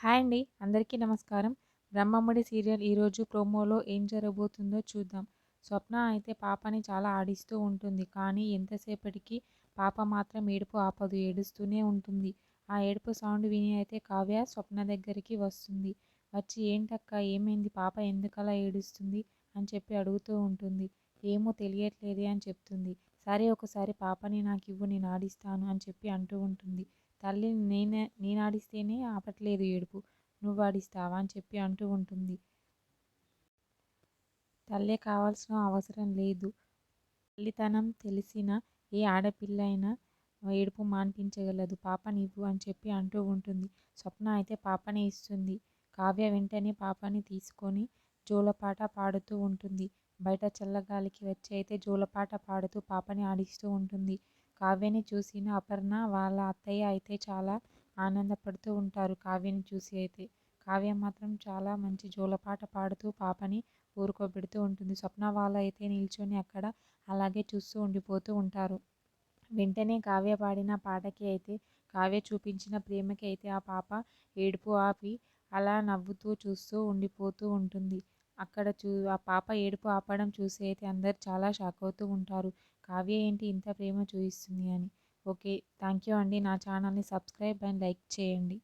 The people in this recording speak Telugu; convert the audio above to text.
హాయ్ అండి. అందరికీ నమస్కారం. బ్రహ్మముడి సీరియల్ ఈరోజు ప్రోమోలో ఏం జరగబోతుందో చూద్దాం. స్వప్న అయితే పాపని చాలా ఆడిస్తూ ఉంటుంది. కానీ ఎంతసేపటికి పాప మాత్రం ఏడుపు ఆపదు. ఏడుస్తూనే ఉంటుంది. ఆ ఏడుపు సౌండ్ విని అయితే కావ్య స్వప్న దగ్గరికి వస్తుంది. వచ్చి ఏంటక్క? ఏమైంది? పాప ఎందుకలా ఏడుస్తుంది? అని చెప్పి అడుగుతూ ఉంటుంది. ఏమో తెలియట్లేదే అని చెప్తుంది. సరే ఒకసారి పాపని నాకు ఇవ్వు. నేను ఆడిస్తాను అని చెప్పి అంటూ ఉంటుంది. తల్లి నేనే నేను ఆడిస్తేనే ఆపట్లేదు ఏడుపు. నువ్వు ఆడిస్తావా అని చెప్పి అంటూ ఉంటుంది. తల్లే కావాల్సిన అవసరం లేదు. తల్లితనం తెలిసిన ఏ ఆడపిల్ల అయినా ఏడుపు మాన్పించగలదు. పాపని ఇవ్వు అని చెప్పి అంటూ ఉంటుంది. స్వప్న అయితే పాపని ఇస్తుంది. కావ్య వెంటనే పాపని తీసుకొని జోలపాట పాడుతూ ఉంటుంది. బయట చల్లగాలికి వచ్చి అయితే జోలపాట పాడుతూ పాపని ఆడిస్తూ ఉంటుంది. కావ్యని చూసిన అపర్ణ వాళ్ళ అత్తయ్య అయితే చాలా ఆనందపడుతూ ఉంటారు కావ్యని చూసి అయితే. కావ్య మాత్రం చాలా మంచి జోలపాట పాడుతూ పాపని ఊరుకోబెడుతూ ఉంటుంది. స్వప్న వాళ్ళ అయితే నిల్చొని అక్కడ అలాగే చూస్తూ ఉండిపోతూ ఉంటారు. వెంటనే కావ్య పాడిన పాటకి అయితే కావ్య చూపించిన ప్రేమకి అయితే ఆ పాప ఏడుపు ఆపి అలా నవ్వుతూ చూస్తూ ఉండిపోతూ ఉంటుంది. అక్కడ చూ ఆ పాప ఏడుపు ఆపడం చూసి అయితే అందరు చాలా షాక్ అవుతూ ఉంటారు. కావ్య ఏంటి ఇంత ప్రేమ చూపిస్తుంది అని. ఓకే థ్యాంక్ యూ అండి. నా ఛానల్ని సబ్స్క్రైబ్ అండ్ లైక్ చేయండి.